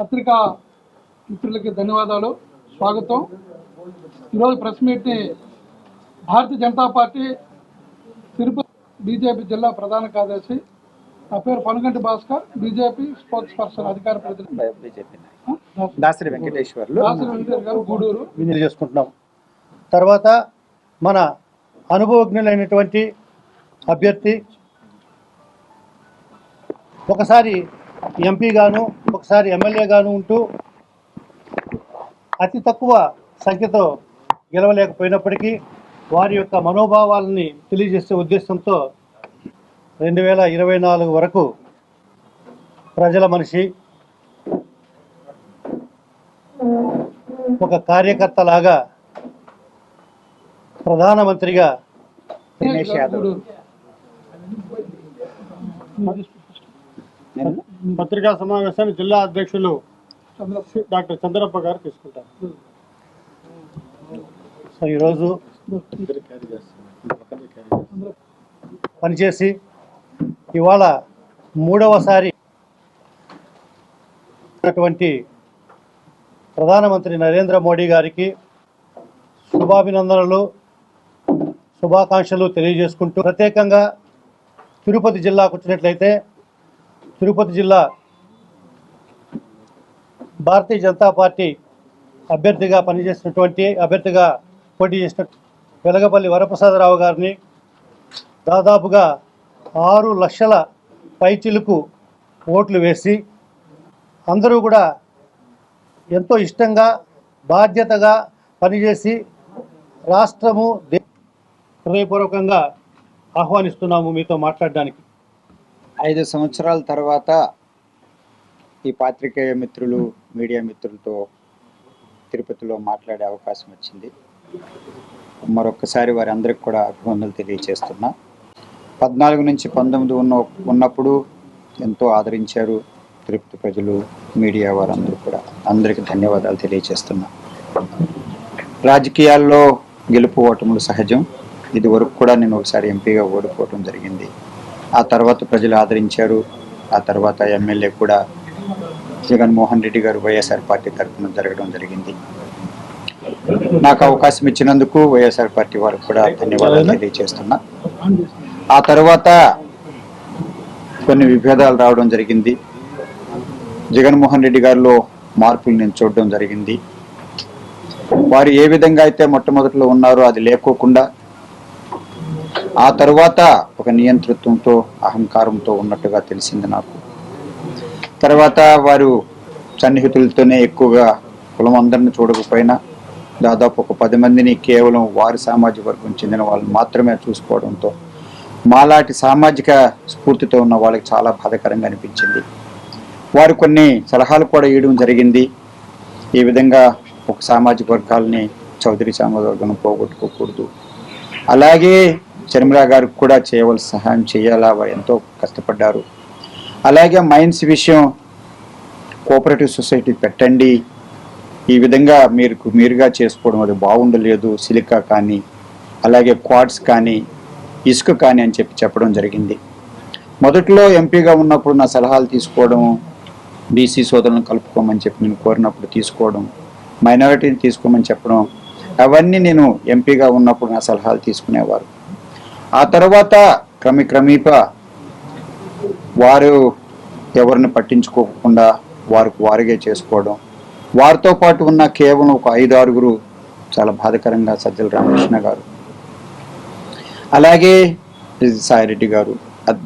పత్రికా మిత్రులకి ధన్యవాదాలు స్వాగతం. ఈరోజు ప్రెస్ మీట్ని భారతీయ జనతా పార్టీ తిరుపతి బీజేపీ జిల్లా ప్రధాన కార్యదర్శి. నా పేరు Panuganti Bhaskar BJP spokesperson అధికార ప్రతినిధి. బీజేపీ ఆ, దాసరి వెంకటేశ్వర్లు. దాసరి వెంకటేష్ గారు గూడూరు. విడుదల చేసుకుంటున్నాం. తర్వాత మన అనుభవజ్ఞులైనటువంటి అభ్యర్థి. ఒకసారి ఎంపీగాను ఒకసారి ఎమ్మెల్యేగాను ఉంటూ అతి తక్కువ సంఖ్యతో గెలవలేకపోయినప్పటికీ వారి యొక్క మనోభావాలని తెలియజేసే ఉద్దేశంతో రెండు వేల ఇరవై నాలుగు వరకు ప్రజల మనిషి ఒక కార్యకర్త లాగా ప్రధానమంత్రిగా దినేష్ యాదవ్ పత్రికా సమావేశాన్ని జిల్లా అధ్యక్షులు డాక్టర్ చంద్రప్ప గారు తీసుకుంటారు. సో ఈరోజు పనిచేసి ఇవాళ మూడవసారి ఉన్నటువంటి ప్రధానమంత్రి నరేంద్ర మోడీ గారికి శుభాభినందనలు శుభాకాంక్షలు తెలియజేసుకుంటూ ప్రత్యేకంగా తిరుపతి జిల్లాకు వచ్చినట్లయితే తిరుపతి జిల్లా భారతీయ జనతా పార్టీ అభ్యర్థిగా పనిచేసినటువంటి అభ్యర్థిగా పోటీ చేసిన వెలగపల్లి వరప్రసాదరావు గారిని దాదాపుగా ఆరు లక్షల పైచిలుకు ఓట్లు వేసి అందరూ కూడా ఎంతో ఇష్టంగా బాధ్యతగా పనిచేసి రాష్ట్రము దే- హృదయపూర్వకంగా ఆహ్వానిస్తున్నాము మీతో మాట్లాడడానికి. ఐదు సంవత్సరాల తర్వాత ఈ పాత్రికేయ మిత్రులు మీడియా మిత్రులతో తిరుపతిలో మాట్లాడే అవకాశం వచ్చింది. మరొకసారి వారి అందరికి కూడా అభినందనలు తెలియజేస్తున్నా. పద్నాలుగు నుంచి పంతొమ్మిది ఉన్న ఉన్నప్పుడు ఎంతో ఆదరించారు తిరుపతి ప్రజలు మీడియా వారందరూ కూడా. అందరికీ ధన్యవాదాలు తెలియజేస్తున్నా. రాజకీయాల్లో గెలుపు ఓటములు సహజం. ఇది వరకు కూడా నేను ఒకసారి ఎంపీగా ఓడిపోవడం జరిగింది. ఆ తర్వాత ప్రజలు ఆదరించారు. ఆ తర్వాత ఎమ్మెల్యే కూడా జగన్మోహన్ రెడ్డి గారు వైఎస్ఆర్ పార్టీ తరఫున జరగడం జరిగింది. నాకు అవకాశం ఇచ్చినందుకు వైఎస్ఆర్ పార్టీ వారికి కూడా ధన్యవాదాలు తెలియజేస్తున్నా. ఆ తర్వాత కొన్ని విభేదాలు రావడం జరిగింది. జగన్మోహన్ రెడ్డి గారిలో మార్పులు నేను చూడడం జరిగింది. వారు ఏ విధంగా అయితే మొట్టమొదటిలో ఉన్నారో అది లేకోకుండా ఆ తరువాత ఒక నియంతృత్వంతో అహంకారంతో ఉన్నట్టుగా తెలిసింది నాకు. తర్వాత వారు సన్నిహితులతోనే ఎక్కువగా కులం అందరిని చూడకపోయినా దాదాపు ఒక పది మందిని కేవలం వారి సామాజిక వర్గం చెందిన వాళ్ళని మాత్రమే చూసుకోవడంతో మాలాంటి సామాజిక స్ఫూర్తితో ఉన్న వాళ్ళకి చాలా బాధాకరంగా అనిపించింది. వారు కొన్ని సలహాలు కూడా ఇవ్వడం జరిగింది. ఈ విధంగా ఒక సామాజిక వర్గాల్ని చౌదరి సామాజిక వర్గం పోగొట్టుకోకూడదు. అలాగే చర్మరా గారికి కూడా చేయవలసిన సహాయం చేయాలా? వారు ఎంతో కష్టపడ్డారు. అలాగే మైన్స్ విషయం కోఆపరేటివ్ సొసైటీ పెట్టండి. ఈ విధంగా మీరు మీరుగా చేసుకోవడం అది బాగుండలేదు. సిలికా కానీ అలాగే క్వాడ్స్ కానీ ఇసుక కానీ అని చెప్పి చెప్పడం జరిగింది. మొదట్లో ఎంపీగా ఉన్నప్పుడు నా సలహాలు తీసుకోవడం బీసీ సోదరులను కలుపుకోమని చెప్పి నేను కోరినప్పుడు తీసుకోవడం మైనారిటీని తీసుకోమని చెప్పడం అవన్నీ నేను ఎంపీగా ఉన్నప్పుడు నా సలహాలు తీసుకునేవారు. ఆ తర్వాత క్రమిక్రమీప వారు ఎవరిని పట్టించుకోకుండా వారికి వారిగే చేసుకోవడం. వారితో పాటు ఉన్న కేవలం ఒక ఐదు ఆరుగురు చాలా బాధకరంగా సజ్జల రామకృష్ణ గారు. అలాగే సాయిరెడ్డి గారు.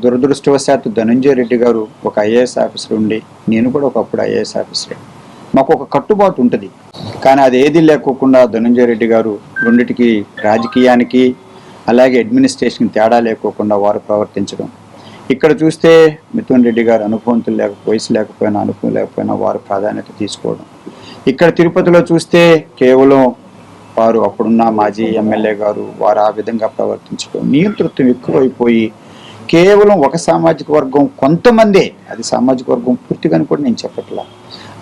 దురదృష్టవశాత్తు ధనంజయ రెడ్డి గారు ఒక ఐఏఎస్ ఆఫీసర్ ఉండి నేను కూడా ఒకప్పుడు ఐఏఎస్ ఆఫీసరే. మాకు ఒక కట్టుబాటు ఉంటుంది. కానీ అది ఏది లేకోకుండా ధనంజయ రెడ్డి గారు రెండిటికి రాజకీయానికి అలాగే అడ్మినిస్ట్రేషన్కి తేడా లేకోకుండా వారు ప్రవర్తించడం. ఇక్కడ చూస్తే మిథున్ రెడ్డి గారు అనుభవంతులు లేక వయసు లేకపోయినా అనుభవం లేకపోయినా వారు ప్రాధాన్యత తీసుకోవడం. ఇక్కడ తిరుపతిలో చూస్తే కేవలం వారు అప్పుడున్న మాజీ ఎమ్మెల్యే గారు వారు ఆ విధంగా ప్రవర్తించడం. నియంతృత్వం ఎక్కువైపోయి కేవలం ఒక సామాజిక వర్గం కొంతమందే అది సామాజిక వర్గం పూర్తిగాని కూడా నేను చెప్పట్లా.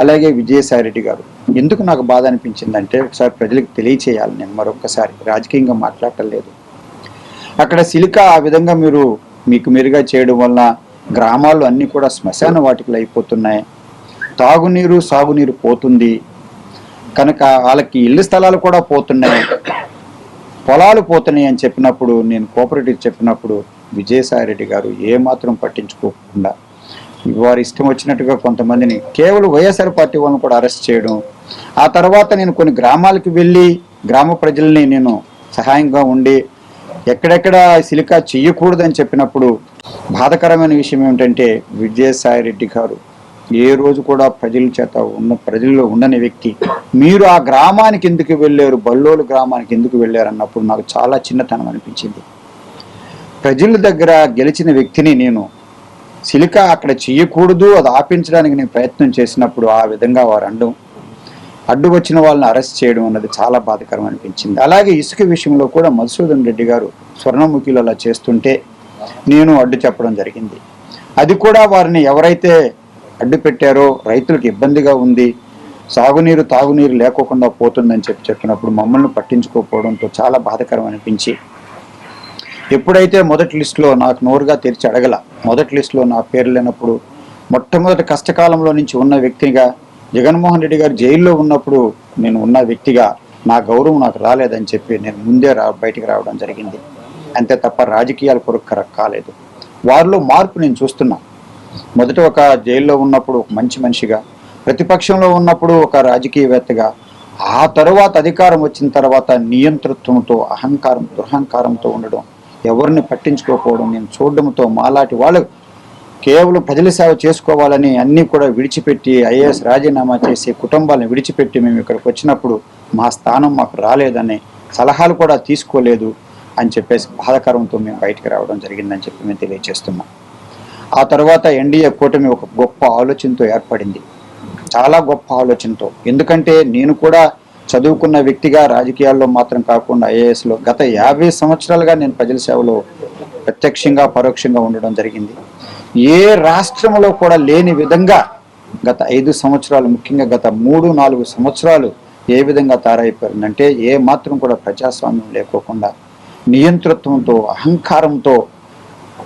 అలాగే విజయసాయి రెడ్డి గారు ఎందుకు నాకు బాధ అనిపించిందంటే ఒకసారి ప్రజలకు తెలియచేయాలి నేను మరొకసారి రాజకీయంగా మాట్లాడటం లేదు. అక్కడ సిలికా ఆ విధంగా మీరు మీకు మెరుగా చేయడం వల్ల గ్రామాలు అన్నీ కూడా శ్మశాన వాటికలు అయిపోతున్నాయి. తాగునీరు సాగునీరు పోతుంది. కనుక వాళ్ళకి ఇల్లు స్థలాలు కూడా పోతున్నాయి. పొలాలు పోతున్నాయి అని చెప్పినప్పుడు నేను కోఆపరేటివ్ చెప్పినప్పుడు విజయసాయి రెడ్డి గారు ఏమాత్రం పట్టించుకోకుండా వారి ఇష్టం వచ్చినట్టుగా కొంతమందిని కేవలం వైఎస్ఆర్ పార్టీ వాళ్ళని కూడా అరెస్ట్ చేయడం. ఆ తర్వాత నేను కొన్ని గ్రామాలకు వెళ్ళి గ్రామ ప్రజల్ని నేను సహాయంగా ఉండి ఎక్కడెక్కడ సిలికా చెయ్యకూడదని చెప్పినప్పుడు బాధకరమైన విషయం ఏమిటంటే విజయసాయి రెడ్డి గారు ఏ రోజు కూడా ప్రజల చేత ఉన్న ప్రజల్లో ఉండని వ్యక్తి. మీరు ఆ గ్రామానికి ఎందుకు వెళ్ళారు? బల్లోలు గ్రామానికి ఎందుకు వెళ్ళారు? అన్నప్పుడు నాకు చాలా చిన్నతనం అనిపించింది. ప్రజల దగ్గర గెలిచిన వ్యక్తిని నేను సిలికా అక్కడ చేయకూడదు అది ఆపించడానికి నేను ప్రయత్నం చేసినప్పుడు ఆ విధంగా వారు అండం అడ్డు వచ్చిన వాళ్ళని అరెస్ట్ చేయడం అన్నది చాలా బాధకరం అనిపించింది. అలాగే ఇసుక విషయంలో కూడా మధుసూదన్ రెడ్డి గారు స్వర్ణముఖిలో అలా చేస్తుంటే నేను అడ్డు చెప్పడం జరిగింది. అది కూడా వారిని ఎవరైతే అడ్డు పెట్టారో రైతులకు ఇబ్బందిగా ఉంది సాగునీరు తాగునీరు లేకోకుండా పోతుందని చెప్పి చెప్పినప్పుడు మమ్మల్ని పట్టించుకోకపోవడంతో చాలా బాధకరం అనిపించి ఎప్పుడైతే మొదటి లిస్టులో నాకు నోరుగా తెరిచి అడగల మొదటి లిస్టులో నా పేరు లేనప్పుడు మొట్టమొదటి కష్టకాలంలో నుంచి ఉన్న వ్యక్తిగా జగన్మోహన్ రెడ్డి గారు జైల్లో ఉన్నప్పుడు నేను ఉన్న వ్యక్తిగా నా గౌరవం నాకు రాలేదని చెప్పి నేను ముందే రా బయటికి రావడం జరిగింది. అంతే తప్ప రాజకీయాల కొరకు కరెక్ట్ కాలేదు. వారిలో మార్పు నేను చూస్తున్నా. మొదట ఒక జైల్లో ఉన్నప్పుడు ఒక మంచి మనిషిగా ప్రతిపక్షంలో ఉన్నప్పుడు ఒక రాజకీయవేత్తగా ఆ తర్వాత అధికారం వచ్చిన తర్వాత నియంతృత్వంతో అహంకారం దురహంకారంతో ఉండడం ఎవరిని పట్టించుకోకపోవడం నేను చూడడంతో మాలాంటి వాళ్ళు కేవలం ప్రజల సేవ చేసుకోవాలని అన్నీ కూడా విడిచిపెట్టి ఐఏఎస్ రాజీనామా చేసి కుటుంబాలను విడిచిపెట్టి మేము ఇక్కడికి వచ్చినప్పుడు మా స్థానం మాకు రాలేదని సలహాలు కూడా తీసుకోలేదు అని చెప్పేసి బాధాకరంతో మేము బయటికి రావడం జరిగిందని చెప్పి మేము తెలియజేస్తున్నాం. ఆ తర్వాత ఎన్డీఏ కూటమి ఒక గొప్ప ఆలోచనతో ఏర్పడింది. చాలా గొప్ప ఆలోచనతో. ఎందుకంటే నేను కూడా చదువుకున్న వ్యక్తిగా రాజకీయాల్లో మాత్రం కాకుండా ఐఏఎస్లో గత యాభై సంవత్సరాలుగా నేను ప్రజల సేవలో ప్రత్యక్షంగా పరోక్షంగా ఉండడం జరిగింది. ఏ రాష్ట్రంలో కూడా లేని విధంగా గత ఐదు సంవత్సరాలు ముఖ్యంగా గత మూడు నాలుగు సంవత్సరాలు ఏ విధంగా తయారైపోయిందంటే ఏ మాత్రం కూడా ప్రజాస్వామ్యం లేకోకుండా నియంతృత్వంతో అహంకారంతో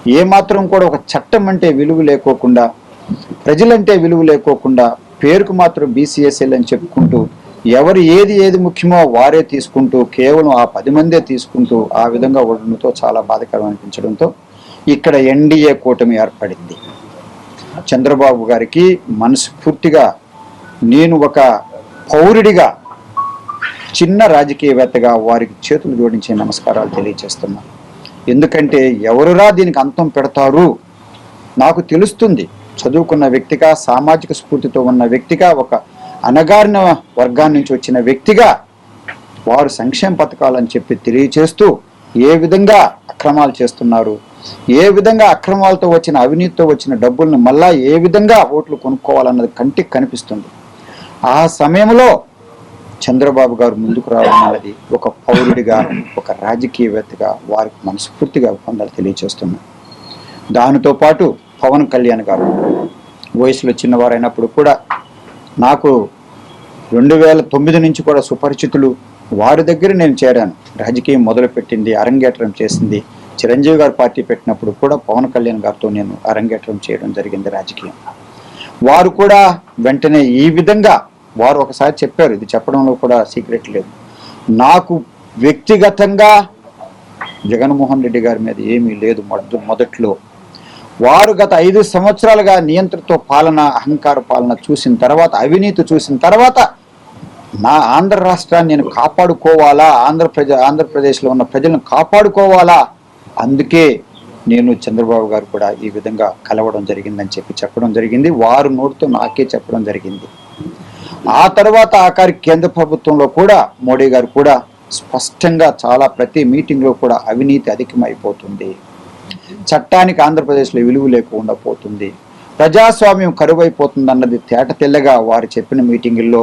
ఏ మాత్రం కూడా ఒక చట్టం అంటే విలువ లేకోకుండా ప్రజలంటే విలువ లేకోకుండా పేరుకు మాత్రం బీసీఎస్ఎల్ అని చెప్పుకుంటూ ఎవరు ఏది ఏది ముఖ్యమో వారే తీసుకుంటూ కేవలం ఆ పది మందే తీసుకుంటూ ఆ విధంగా ఉండడంతో చాలా బాధకరం అనిపించడంతో ఇక్కడ ఎన్డీఏ కూటమి ఏర్పడింది. చంద్రబాబు గారికి మనస్ఫూర్తిగా నేను ఒక పౌరుడిగా చిన్న రాజకీయవేత్తగా వారికి చేతులు జోడించే నమస్కారాలు తెలియజేస్తున్నాను ఎందుకంటే ఎవరురా దీనికి అంతం పెడతారు? నాకు తెలుస్తుంది. చదువుకున్న వ్యక్తిగా సామాజిక స్ఫూర్తితో ఉన్న వ్యక్తిగా ఒక అనగారిన వర్గాన్ని నుంచి వచ్చిన వ్యక్తిగా వారు సంక్షేమ పథకాలని చెప్పి తెలియచేస్తూ ఏ విధంగా అక్రమాలు చేస్తున్నారు? ఏ విధంగా అక్రమాలతో వచ్చిన అవినీతితో వచ్చిన డబ్బుల్ని మళ్ళా ఏ విధంగా ఓట్లు కొనుక్కోవాలన్నది కంటికి కనిపిస్తుంది. ఆ సమయంలో చంద్రబాబు గారు ముందుకు రావడం అన్నది ఒక పౌరుడిగా ఒక రాజకీయవేత్తగా వారికి మనస్ఫూర్తిగా ఒప్పందాలు తెలియచేస్తున్నాను. దానితో పాటు పవన్ కళ్యాణ్ గారు వయసులో చిన్నవారైనప్పుడు కూడా నాకు రెండు వేల తొమ్మిది నుంచి కూడా సుపరిచితులు వారి దగ్గర నేను చేరాను. రాజకీయం మొదలుపెట్టింది అరంగేట్రం చేసింది. చిరంజీవి గారు పార్టీ పెట్టినప్పుడు కూడా పవన్ కళ్యాణ్ గారితో నేను అరంగేట్రం చేయడం జరిగింది రాజకీయం వారు కూడా వెంటనే ఈ విధంగా వారు ఒకసారి చెప్పారు ఇది చెప్పడంలో కూడా సీక్రెట్ లేదు. నాకు వ్యక్తిగతంగా జగన్మోహన్ రెడ్డి గారి మీద ఏమీ లేదు మొదటి మొదట్లో. వారు గత ఐదు సంవత్సరాలుగా నియంత్రణతో పాలన అహంకార పాలన చూసిన తర్వాత అవినీతి చూసిన తర్వాత నా ఆంధ్ర రాష్ట్రాన్ని నేను కాపాడుకోవాలా ఆంధ్రప్రదేశ్ ఆంధ్రప్రదేశ్లో ఉన్న ప్రజలను కాపాడుకోవాలా అందుకే నేను చంద్రబాబు గారు కూడా ఈ విధంగా కలవడం జరిగిందని చెప్పి చెప్పడం జరిగింది. వారు నోటితో నాకే చెప్పడం జరిగింది. ఆ తర్వాత ఆఖరి కేంద్ర ప్రభుత్వంలో కూడా మోడీ గారు కూడా స్పష్టంగా చాలా ప్రతి మీటింగ్లో కూడా అవినీతి అధికమైపోతుంది. చట్టానికి ఆంధ్రప్రదేశ్లో విలువ లేకుండా పోతుంది. ప్రజాస్వామ్యం కరువైపోతుంది అన్నది తేట తెల్లగా వారు చెప్పిన మీటింగుల్లో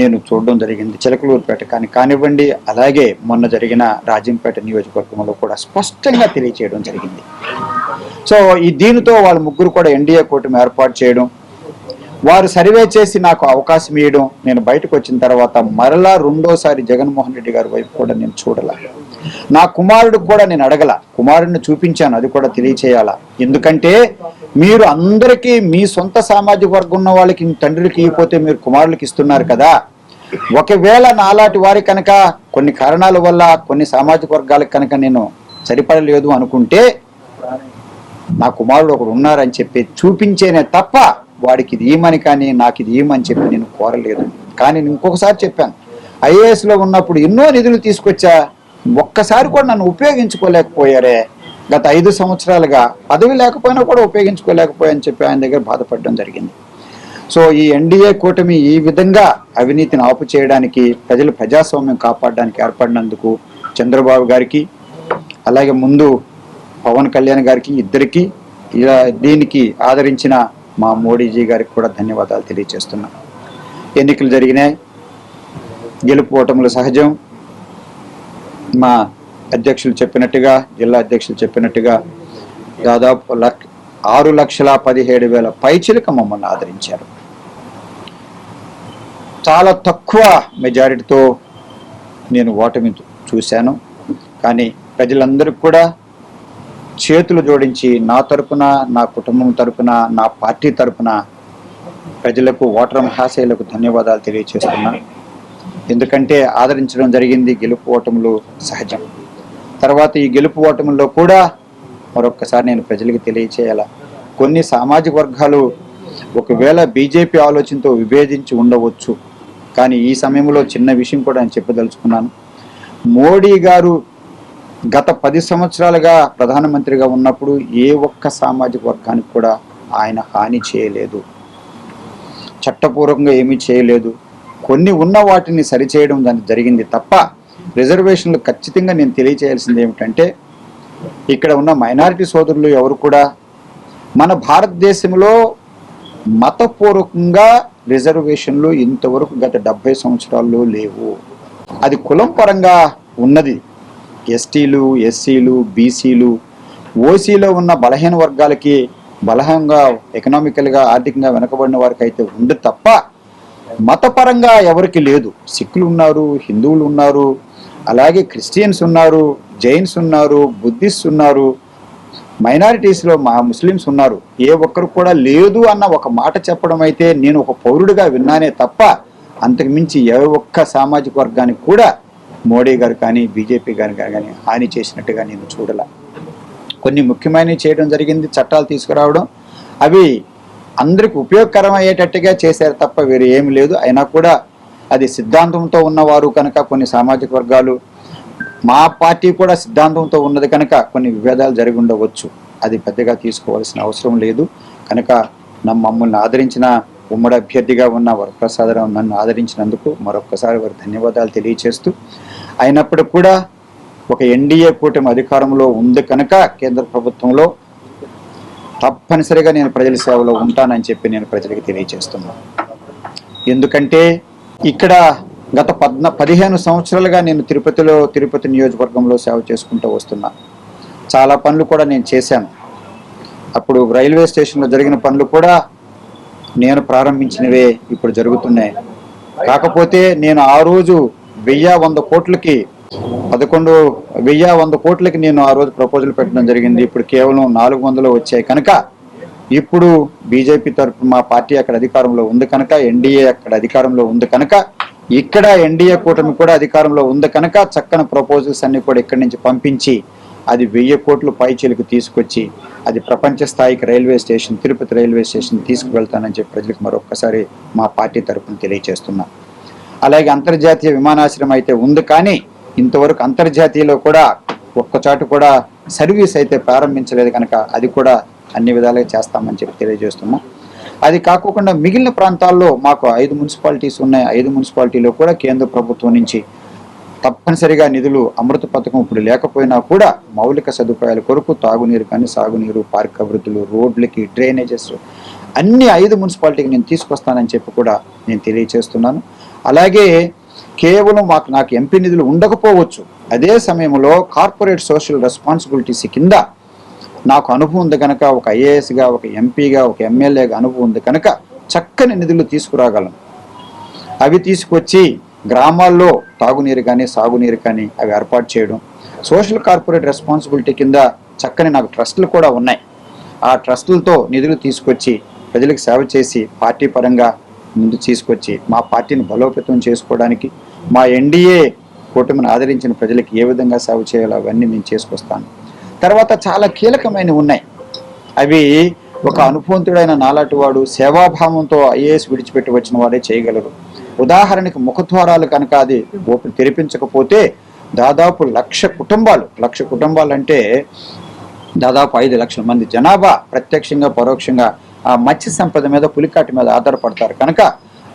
నేను చూడడం జరిగింది చిలకలూరుపేట. కానీ కానివ్వండి అలాగే మొన్న జరిగిన రాజంపేట నియోజకవర్గంలో కూడా స్పష్టంగా తెలియచేయడం జరిగింది. సో ఈ దీనితో వాళ్ళ ముగ్గురు కూడా ఎన్డీఏ కూటమి ఏర్పాటు చేయడం వారు సర్వే చేసి నాకు అవకాశం ఇవ్వడం నేను బయటకు వచ్చిన తర్వాత మరలా రెండోసారి జగన్మోహన్ రెడ్డి గారి వైపు కూడా నేను చూడాల. నా కుమారుడు కూడా నేను అడగల. కుమారుడిని చూపించాను అది కూడా తెలియచేయాలా. ఎందుకంటే మీరు అందరికీ మీ సొంత సామాజిక వర్గం ఉన్న వాళ్ళకి తండ్రికి ఇవ్వకపోతే మీరు కుమారులకి ఇస్తున్నారు కదా? ఒకవేళ నాలాంటి వారి కనుక కొన్ని కారణాల వల్ల కొన్ని సామాజిక వర్గాలకు కనుక నేను సరిపడలేదు అనుకుంటే నా కుమారుడు ఒకడు ఉన్నారని చెప్పి చూపించేనే తప్ప వాడికి ఇది ఏమని కానీ నాకు ఇది ఏమని చెప్పి నేను కోరలేదు. కానీ నేను ఇంకొకసారి చెప్పాను ఐఏఎస్లో ఉన్నప్పుడు ఎన్నో నిధులు తీసుకొచ్చా ఒక్కసారి కూడా నన్ను ఉపయోగించుకోలేకపోయారే. గత ఐదు సంవత్సరాలుగా పదవి లేకపోయినా కూడా ఉపయోగించుకోలేకపోయాని చెప్పి ఆయన దగ్గర బాధపడడం జరిగింది. సో ఈ ఎన్డీఏ కూటమి ఈ విధంగా అవినీతిని ఆపు చేయడానికి ప్రజలు ప్రజాస్వామ్యం కాపాడడానికి ఏర్పడినందుకు చంద్రబాబు గారికి అలాగే ముందు పవన్ కళ్యాణ్ గారికి ఇద్దరికి ఇలా దీనికి ఆదరించిన మా మోడీజీ గారికి కూడా ధన్యవాదాలు తెలియజేస్తున్నాం. ఎన్నికలు జరిగినాయి. గెలుపు ఓటములు సహజం. మా అధ్యక్షులు చెప్పినట్టుగా జిల్లా అధ్యక్షులు చెప్పినట్టుగా దాదాపు లక్ ఆరు లక్షల పదిహేడు వేల పైచిలక మమ్మల్ని ఆదరించారు. చాలా తక్కువ మెజారిటీతో నేను ఓటమి చూశాను. కానీ ప్రజలందరికీ కూడా చేతులు జోడించి నా తరపున నా కుటుంబం తరపున నా పార్టీ తరపున ప్రజలకు ఓటర్ మహాశయులకు ధన్యవాదాలు తెలియజేస్తున్నా. ఎందుకంటే ఆదరించడం జరిగింది గెలుపు ఓటములు సహజం. తర్వాత ఈ గెలుపు ఓటముల్లో కూడా మరొక్కసారి నేను ప్రజలకు తెలియచేయాల? కొన్ని సామాజిక వర్గాలు ఒకవేళ బీజేపీ ఆలోచనతో విభేదించి ఉండవచ్చు. కానీ ఈ సమయంలో చిన్న విషయం కూడా నేను చెప్పదలుచుకున్నాను. మోడీ గారు గత పది సంవత్సరాలుగా ప్రధానమంత్రిగా ఉన్నప్పుడు ఏ ఒక్క సామాజిక వర్గానికి కూడా ఆయన హాని చేయలేదు. చట్టపూర్వకంగా ఏమీ చేయలేదు. కొన్ని ఉన్న వాటిని సరిచేయడం దానికి జరిగింది తప్ప రిజర్వేషన్లు ఖచ్చితంగా నేను తెలియచేయాల్సింది ఏమిటంటే ఇక్కడ ఉన్న మైనారిటీ సోదరులు ఎవరు కూడా మన భారతదేశంలో మతపూర్వకంగా రిజర్వేషన్లు ఇంతవరకు గత డెబ్బై సంవత్సరాల్లో లేవు. అది కులం పరంగా ఉన్నది. ఎస్టీలు ఎస్సీలు బీసీలు ఓసీలో ఉన్న బలహీన వర్గాలకి బలహంగా ఎకనామికల్గా ఆర్థికంగా వెనకబడిన వారికి అయితే ఉంది తప్ప మతపరంగా ఎవరికి లేదు. సిక్కులు ఉన్నారు హిందువులు ఉన్నారు అలాగే క్రిస్టియన్స్ ఉన్నారు జైన్స్ ఉన్నారు బుద్ధిస్ట్ ఉన్నారు మైనారిటీస్లో మా ముస్లిమ్స్ ఉన్నారు. ఏ ఒక్కరు కూడా లేదు అన్న ఒక మాట చెప్పడం అయితే నేను ఒక పౌరుడిగా విన్నానే తప్ప అంతకు మించి ఏ ఒక్క సామాజిక వర్గానికి కూడా మోడీ గారు కానీ బీజేపీ గారు కానీ హాని చేసినట్టుగా నేను చూడాల. కొన్ని ముఖ్యమైనవి చేయడం జరిగింది చట్టాలు తీసుకురావడం. అవి అందరికి ఉపయోగకరం అయ్యేటట్టుగా చేశారు తప్ప వేరే ఏమి లేదు. అయినా కూడా అది సిద్ధాంతంతో ఉన్నవారు కనుక కొన్ని సామాజిక వర్గాలు మా పార్టీ కూడా సిద్ధాంతంతో ఉన్నది కనుక కొన్ని విభేదాలు జరిగి ఉండవచ్చు. అది పెద్దగా తీసుకోవాల్సిన అవసరం లేదు. కనుక నమ్మ మమ్మల్ని ఆదరించిన ఉమ్మడి అభ్యర్థిగా ఉన్న వరప్రసాదరావు నన్ను ఆదరించినందుకు మరొక్కసారి వారి ధన్యవాదాలు తెలియచేస్తూ అయినప్పుడు కూడా ఒక ఎన్డీఏ కూటమి అధికారంలో ఉంది కనుక కేంద్ర ప్రభుత్వంలో తప్పనిసరిగా నేను ప్రజల సేవలో ఉంటానని చెప్పి నేను ప్రజలకు తెలియజేస్తున్నాను ఎందుకంటే ఇక్కడ గత పద్న పదిహేను సంవత్సరాలుగా నేను తిరుపతిలో తిరుపతి నియోజకవర్గంలో సేవ చేసుకుంటూ వస్తున్నా. చాలా పనులు కూడా నేను చేశాను. అప్పుడు రైల్వే స్టేషన్లో జరిగిన పనులు కూడా నేను ప్రారంభించినవే ఇప్పుడు జరుగుతున్నాయి. కాకపోతే నేను ఆ రోజు వెయ్యి వంద కోట్లకి పదకొండు వెయ్యి వంద కోట్లకి నేను ఆ రోజు ప్రపోజల్ పెట్టడం జరిగింది. ఇప్పుడు కేవలం నాలుగు వందలు వచ్చాయి. కనుక ఇప్పుడు బీజేపీ తరఫు మా పార్టీ అక్కడ అధికారంలో ఉంది కనుక ఎన్డీఏ అక్కడ అధికారంలో ఉంది కనుక ఇక్కడ ఎన్డీఏ కూటమి కూడా అధికారంలో ఉంది కనుక చక్కని ప్రపోజల్స్ అన్ని కూడా ఇక్కడి నుంచి పంపించి అది వెయ్యి కోట్లు పైచీలకు తీసుకొచ్చి అది ప్రపంచ స్థాయికి railway station Tirupati railway station తీసుకువెళ్తానని చెప్పి ప్రజలకు మరొక్కసారి మా పార్టీ తరఫున తెలియజేస్తున్నా. అలాగే అంతర్జాతీయ విమానాశ్రయం అయితే ఉంది కానీ ఇంతవరకు అంతర్జాతీయలో కూడా ఒక్కచాటు కూడా సర్వీస్ అయితే ప్రారంభించలేదు కనుక అది కూడా అన్ని విధాలుగా చేస్తామని చెప్పి తెలియజేస్తున్నాం. అది కాకుండా మిగిలిన ప్రాంతాల్లో మాకు ఐదు మున్సిపాలిటీస్ ఉన్నాయి. ఐదు మున్సిపాలిటీలో కూడా కేంద్ర ప్రభుత్వం నుంచి తప్పనిసరిగా నిధులు అమృత పథకం ఇప్పుడు లేకపోయినా కూడా మౌలిక సదుపాయాల కొరకు తాగునీరు కానీ సాగునీరు పార్క్ అభివృద్ధులు రోడ్లకి డ్రైనేజెస్ అన్ని ఐదు మున్సిపాలిటీకి నేను తీసుకొస్తానని చెప్పి కూడా నేను తెలియజేస్తున్నాను. అలాగే కేవలం మాకు నాకు ఎంపీ నిధులు ఉండకపోవచ్చు. అదే సమయంలో కార్పొరేట్ సోషల్ రెస్పాన్సిబిలిటీస్ కింద నాకు అనుభవం ఉంది కనుక ఒక ఐఏఎస్గా ఒక ఎంపీగా ఒక ఎమ్మెల్యేగా అనుభవం ఉంది కనుక చక్కని నిధులు తీసుకురాగలను. అవి తీసుకొచ్చి గ్రామాల్లో తాగునీరు కానీ సాగునీరు కానీ అవి ఏర్పాటు చేయడం సోషల్ కార్పొరేట్ రెస్పాన్సిబిలిటీ కింద చక్కని నాకు ట్రస్టులు కూడా ఉన్నాయి. ఆ ట్రస్టులతో నిధులు తీసుకొచ్చి ప్రజలకు సేవ చేసి పార్టీ పరంగా ముందు తీసుకొచ్చి మా పార్టీని బలోపేతం చేసుకోవడానికి మా ఎన్డీఏ కూటమిని ఆదరించిన ప్రజలకు ఏ విధంగా సేవ చేయాలో అవన్నీ నేను చేసుకొస్తాను. తర్వాత చాలా కీలకమైనవి ఉన్నాయి. అవి ఒక అనుభవంతుడైన నాలాటి వాడు సేవాభావంతో ఐఏఎస్ విడిచిపెట్టి వచ్చిన వాడే చేయగలరు ఉదాహరణకి ముఖద్వారాలు కనుక అది ఓపెన్ తెరిపించకపోతే దాదాపు లక్ష కుటుంబాలు లక్ష కుటుంబాలు అంటే దాదాపు ఐదు లక్షల మంది జనాభా ప్రత్యక్షంగా పరోక్షంగా ఆ మత్స్య సంపద మీద పులికాటి మీద ఆధారపడతారు. కనుక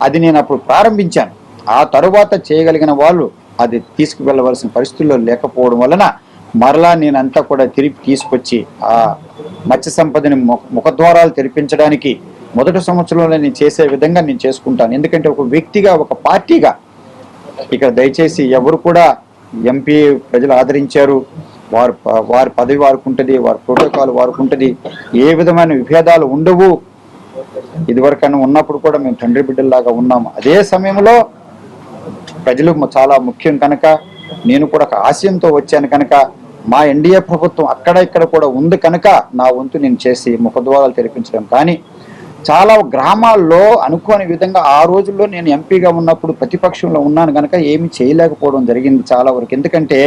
అది నేను అప్పుడు ప్రారంభించాను. ఆ తరువాత చేయగలిగిన వాళ్ళు అది తీసుకువెళ్ళవలసిన పరిస్థితుల్లో లేకపోవడం వలన మరలా నేనంతా కూడా తిరిగి తీసుకొచ్చి ఆ మత్స్య సంపదని ముఖ- ముఖద్వారాలు తెరిపించడానికి మొదటి సంవత్సరంలో నేను చేసే విధంగా నేను చేసుకుంటాను. ఎందుకంటే ఒక వ్యక్తిగా ఒక పార్టీగా ఇక్కడ దయచేసి ఎవరు కూడా ఎంపీ ప్రజలు ఆదరించారు. వారు ప- వారి పదవి వారికి ఉంటుంది వారి ప్రోటోకాల్ వారికి ఉంటుంది ఏ విధమైన విభేదాలు ఉండవు. ఇదివరకైనా ఉన్నప్పుడు కూడా మేము తండ్రి బిడ్డల్లాగా ఉన్నాము. అదే సమయంలో ప్రజలు చాలా ముఖ్యం కనుక నేను కూడా ఒక ఆశయంతో వచ్చాను కనుక మా ఎన్డీఏ ప్రభుత్వం అక్కడ ఇక్కడ కూడా ఉంది కనుక నా వంతు నేను చేసి ముఖద్వారాలు తెరిపించడం. కానీ చాలా గ్రామాల్లో అనుకోని విధంగా ఆ రోజుల్లో నేను ఎంపీగా ఉన్నప్పుడు ప్రతిపక్షంలో ఉన్నాను కనుక ఏమీ చేయలేకపోవడం జరిగింది చాలా వరకు. ఎందుకంటే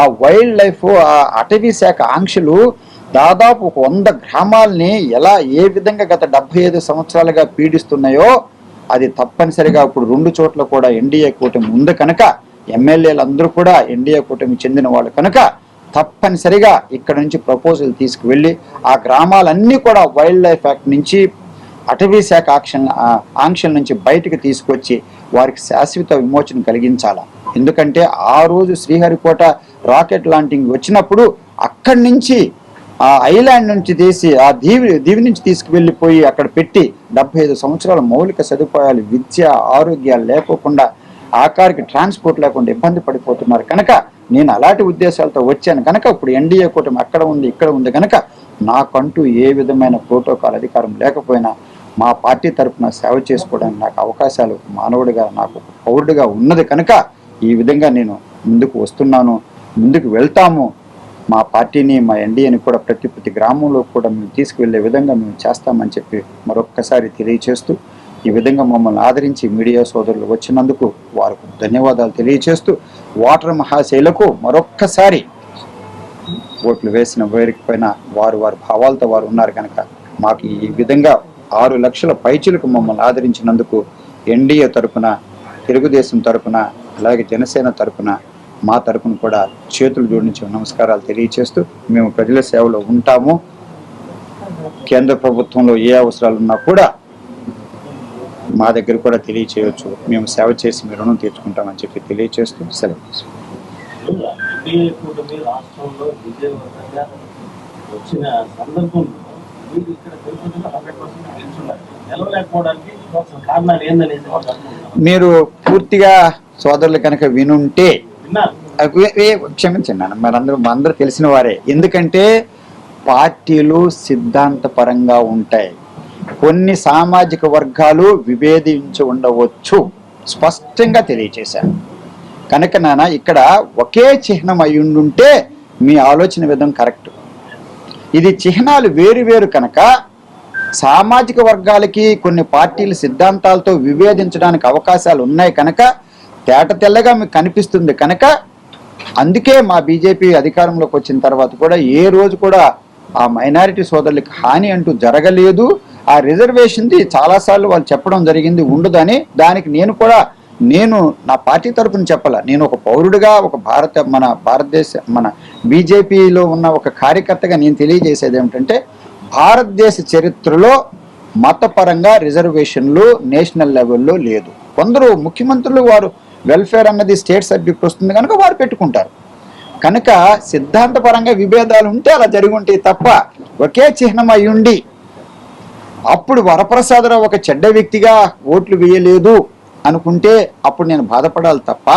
ఆ వైల్డ్ లైఫ్ ఆ అటవీ శాఖ ఆంక్షలు దాదాపు ఒక వంద గ్రామాల్ని ఎలా ఏ విధంగా గత డెబ్బై ఐదు సంవత్సరాలుగా పీడిస్తున్నాయో అది తప్పనిసరిగా ఇప్పుడు రెండు చోట్ల కూడా ఎన్డీఏ కూటమి ఉంది కనుక ఎమ్మెల్యేలు అందరూ కూడా ఎన్డీఏ కూటమి చెందిన వాళ్ళు కనుక తప్పనిసరిగా ఇక్కడ నుంచి ప్రపోజల్ తీసుకువెళ్ళి ఆ గ్రామాలన్నీ కూడా వైల్డ్ లైఫ్ యాక్ట్ నుంచి అటవీ శాఖ ఆంక్షన్ ఆంక్షల నుంచి బయటకు తీసుకొచ్చి వారికి శాశ్వత విమోచన కలిగించాలా. ఎందుకంటే ఆ రోజు శ్రీహరికోట రాకెట్ లాంటింగ్ వచ్చినప్పుడు అక్కడి నుంచి ఆ ఐలాండ్ నుంచి తీసి ఆ దీవి దీవి నుంచి తీసుకువెళ్ళిపోయి అక్కడ పెట్టి డెబ్బై ఐదు సంవత్సరాల మౌలిక సదుపాయాలు విద్య ఆరోగ్యాలు లేకోకుండా ఆకారికి ట్రాన్స్పోర్ట్ లేకుండా ఇబ్బంది పడిపోతున్నారు. కనుక నేను అలాంటి ఉద్దేశాలతో వచ్చాను. కనుక ఇప్పుడు ఎన్డీఏ కూటమి అక్కడ ఉంది ఇక్కడ ఉంది. కనుక నాకంటూ ఏ విధమైన ప్రోటోకాల్ అధికారం లేకపోయినా మా పార్టీ తరఫున సేవ చేసుకోవడానికి నాకు అవకాశాలు మానవుడిగా నాకు పౌరుడిగా ఉన్నది. కనుక ఈ విధంగా నేను ముందుకు వస్తున్నాను ముందుకు వెళ్తాము. మా పార్టీని మా ఎన్డీఏని కూడా ప్రతి ప్రతి గ్రామంలో కూడా మేము తీసుకువెళ్ళే విధంగా మేము చేస్తామని చెప్పి మరొక్కసారి తెలియచేస్తూ ఈ విధంగా మమ్మల్ని ఆదరించి మీడియా సోదరులు వచ్చినందుకు వారికి ధన్యవాదాలు తెలియచేస్తూ వాటర్ మహాశైలకు మరొక్కసారి ఓట్లు వేసిన వేరికి పైన వారు వారి భావాలతో వారు ఉన్నారు కనుక మాకు ఈ విధంగా ఆరు లక్షల పైచులకు మమ్మల్ని ఆదరించినందుకు ఎన్డీఏ తరపున తెలుగుదేశం తరపున అలాగే జనసేన తరపున మా తరపున కూడా చేతులు జోడించి నమస్కారాలు తెలియచేస్తూ మేము ప్రజల సేవలో ఉంటాము. కేంద్ర ప్రభుత్వంలో ఏ అవసరాలు ఉన్నా కూడా మా దగ్గర కూడా తెలియచేయవచ్చు మేము సేవ చేసి మీ రుణం తీర్చుకుంటామని చెప్పి తెలియచేస్తూ సెలవు వచ్చిన సందర్భంలో మీరు ఇక్కడ తిరుపతిలో హండ్రెడ్ పర్సెంట్ గెలుచున్నారు. గెలవలేకపోవడానికి అసలు కారణాలు ఏందనేది వాళ్ళు అనుకుంటున్నారు. మీరు పూర్తిగా సోదరులు కనుక వినుంటే క్షమించండి అన్న మనందరూ అందరూ తెలిసిన వారే. ఎందుకంటే పార్టీలు సిద్ధాంతపరంగా ఉంటాయి. కొన్ని సామాజిక వర్గాలు విభేదించి ఉండవచ్చు. స్పష్టంగా తెలియచేశాను. కనుక నాన్న ఇక్కడ ఒకే చిహ్నం అయి ఉండుంటే మీ ఆలోచన విధం కరెక్ట్. ఇది చిహ్నాలు వేరు వేరు కనుక సామాజిక వర్గాలకి కొన్ని పార్టీల సిద్ధాంతాలతో విభేదించడానికి అవకాశాలు ఉన్నాయి కనుక తేట తెల్లగా మీకు కనిపిస్తుంది కనుక అందుకే మా బీజేపీ అధికారంలోకి వచ్చిన తర్వాత కూడా ఏ రోజు కూడా ఆ మైనారిటీ సోదరులకు హాని అంటూ జరగలేదు. ఆ రిజర్వేషన్ది చాలాసార్లు వాళ్ళు చెప్పడం జరిగింది ఉండదని దానికి నేను కూడా నేను నా పార్టీ తరపున చెప్పాల. నేను ఒక పౌరుడిగా ఒక భారత మన భారతదేశ మన బీజేపీలో ఉన్న ఒక కార్యకర్తగా నేను తెలియజేసేది ఏమిటంటే భారతదేశ చరిత్రలో మతపరంగా రిజర్వేషన్లు నేషనల్ లెవెల్లో లేదు. కొందరు ముఖ్యమంత్రులు వారు వెల్ఫేర్ అన్నది స్టేట్ సబ్జెక్ట్ వస్తుంది కనుక వారు పెట్టుకుంటారు. కనుక సిద్ధాంతపరంగా విభేదాలు ఉంటే అలా జరిగి ఉంటాయి తప్ప ఒకే చిహ్నం అయ్యుండి అప్పుడు వరప్రసాదరావు ఒక చెడ్డ వ్యక్తిగా ఓట్లు వేయలేదు అనుకుంటే అప్పుడు నేను బాధపడాలి తప్ప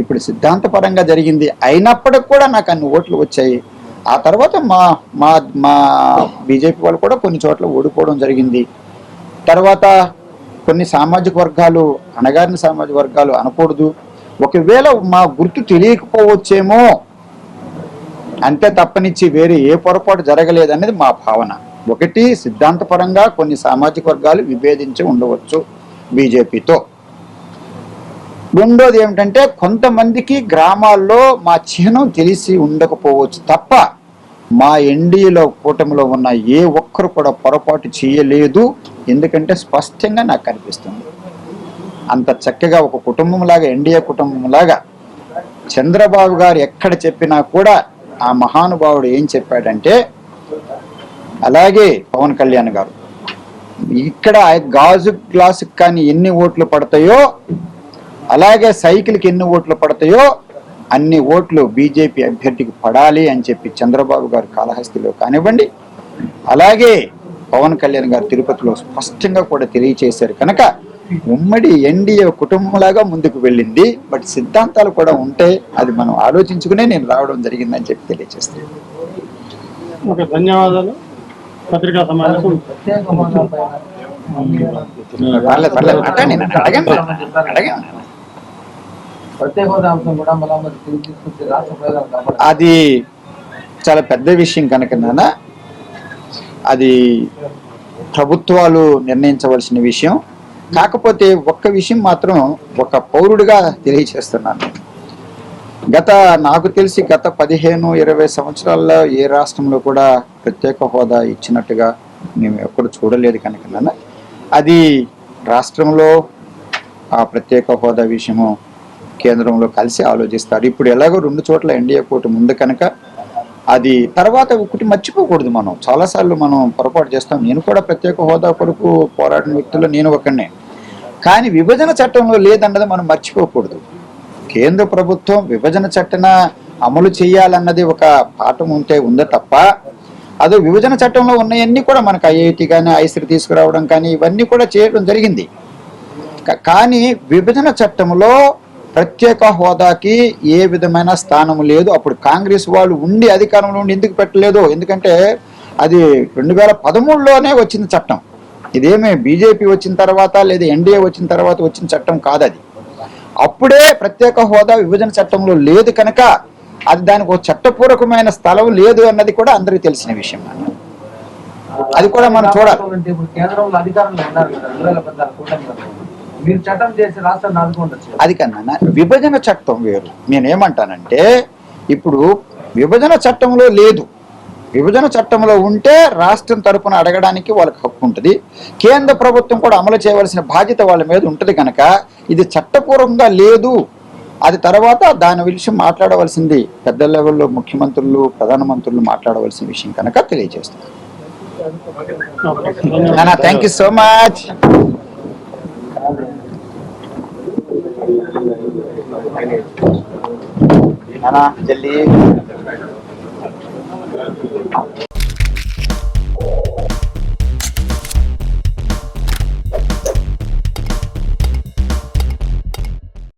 ఇప్పుడు సిద్ధాంతపరంగా జరిగింది అయినప్పటికి కూడా నాకు అన్ని ఓట్లు వచ్చాయి. ఆ తర్వాత మా మా మా బీజేపీ వాళ్ళు కూడా కొన్ని చోట్ల ఓడిపోవడం జరిగింది. తర్వాత కొన్ని సామాజిక వర్గాలు అణగారిన సామాజిక వర్గాలు అనకూడదు. ఒకవేళ మా గుర్తు తెలియకపోవచ్చేమో అంతే తప్పనిచ్చి వేరే ఏ పొరపాటు జరగలేదనేది మా భావన. ఒకటి సిద్ధాంతపరంగా కొన్ని సామాజిక వర్గాలు విభేదించి ఉండవచ్చు బీజేపీతో. రెండోది ఏమిటంటే కొంతమందికి గ్రామాల్లో మా చిహ్నం తెలిసి ఉండకపోవచ్చు తప్ప మా ఎన్డీఏలో కూటమిలో ఉన్న ఏ ఒక్కరు కూడా పొరపాటు చేయలేదు. ఎందుకంటే స్పష్టంగా నాకు కనిపిస్తుంది. అంత చక్కగా ఒక కుటుంబంలాగా ఎన్డీఏ కుటుంబంలాగా చంద్రబాబు గారు ఎక్కడ చెప్పినా కూడా ఆ మహానుభావుడు ఏం చెప్పాడంటే అలాగే పవన్ కళ్యాణ్ గారు. ఇక్కడ గాజు గ్లాసుకి కానీ ఎన్ని ఓట్లు పడతాయో అలాగే సైకిల్కి ఎన్ని ఓట్లు పడతాయో అన్ని ఓట్లు బీజేపీ అభ్యర్థికి పడాలి అని చెప్పి చంద్రబాబు గారు కాళహస్తిలో కానివ్వండి అలాగే పవన్ కళ్యాణ్ గారు తిరుపతిలో స్పష్టంగా కూడా తెలియచేశారు కనుక ఉమ్మడి ఎన్డీఏ కుటుంబంలాగా ముందుకు వెళ్ళింది బట్ సిద్ధాంతాలు కూడా ఉంటే అది మనం ఆలోచించుకునే నేను రావడం జరిగిందని చెప్పి తెలియజేస్తాను ఓకే ధన్యవాదాలు. పత్రికా సమావేశం పర్లేదు పర్లేదు. అడగండి. అడగండి. అది చాలా పెద్ద విషయం కనుక నాన్న. అది ప్రభుత్వాలు నిర్ణయించవలసిన విషయం. కాకపోతే ఒక్క విషయం మాత్రం ఒక పౌరుడిగా తెలియచేస్తున్నాను గత నాకు తెలిసి గత పదిహేను ఇరవై సంవత్సరాల్లో ఏ రాష్ట్రంలో కూడా ప్రత్యేక హోదా ఇచ్చినట్టుగా మేము ఎప్పుడు చూడలేదు కనుక అది రాష్ట్రంలో ఆ ప్రత్యేక హోదా విషయము కేంద్రంలో కలిసి ఆలోచిస్తారు. ఇప్పుడు ఎలాగో రెండు చోట్ల ఎన్డీఏ కూటమి ఉంది కనుక అది తర్వాత ఒకటి మర్చిపోకూడదు మనం. చాలాసార్లు మనం పొరపాటు చేస్తాం. నేను కూడా ప్రత్యేక హోదా కొరకు పోరాడిన వ్యక్తుల్లో నేను ఒకనే కానీ విభజన చట్టంలో లేదన్నది మనం మర్చిపోకూడదు. కేంద్ర ప్రభుత్వం విభజన చట్టన అమలు చేయాలన్నది ఒక పాఠం ఉంటే ఉందే తప్ప అదే విభజన చట్టంలో ఉన్నవన్నీ కూడా మనకు ఐఐటి కానీ ఐసిరి తీసుకురావడం కానీ ఇవన్నీ కూడా చేయడం జరిగింది. కానీ విభజన చట్టంలో ప్రత్యేక హోదాకి ఏ విధమైన స్థానం లేదు. అప్పుడు కాంగ్రెస్ వాళ్ళు ఉండి అధికారంలో ఉండి ఎందుకు పెట్టలేదు? ఎందుకంటే అది రెండు వేల పదమూడులోనే వచ్చిన చట్టం. ఇదేమి బీజేపీ వచ్చిన తర్వాత లేదా ఎన్డీఏ వచ్చిన తర్వాత వచ్చిన చట్టం కాదు అది అప్పుడే ప్రత్యేక హోదా విభజన చట్టంలో లేదు కనుక అది దానికి ఒక చట్టపూర్వకమైన స్థలం లేదు అన్నది కూడా అందరికీ తెలిసిన విషయం అన్న అది కూడా మనం చూడాలి. మీరు చట్టం చేసి రాష్ట్రాన్ని అది కన్నా విభజన చట్టం వేరు. నేనేమంటానంటే ఇప్పుడు విభజన చట్టంలో లేదు. విభజన చట్టంలో ఉంటే రాష్ట్రం తరపున అడగడానికి వాళ్ళకి హక్కు ఉంటుంది. కేంద్ర ప్రభుత్వం కూడా అమలు చేయవలసిన బాధ్యత వాళ్ళ మీద ఉంటుంది కనుక ఇది చట్టపూర్వకంగా లేదు. అది తర్వాత దాని విషయం మాట్లాడవలసింది పెద్ద లెవెల్లో ముఖ్యమంత్రులు ప్రధానమంత్రులు మాట్లాడవలసిన విషయం కనుక తెలియజేస్తాను థ్యాంక్ యూ సో మచ్ జల్దీ.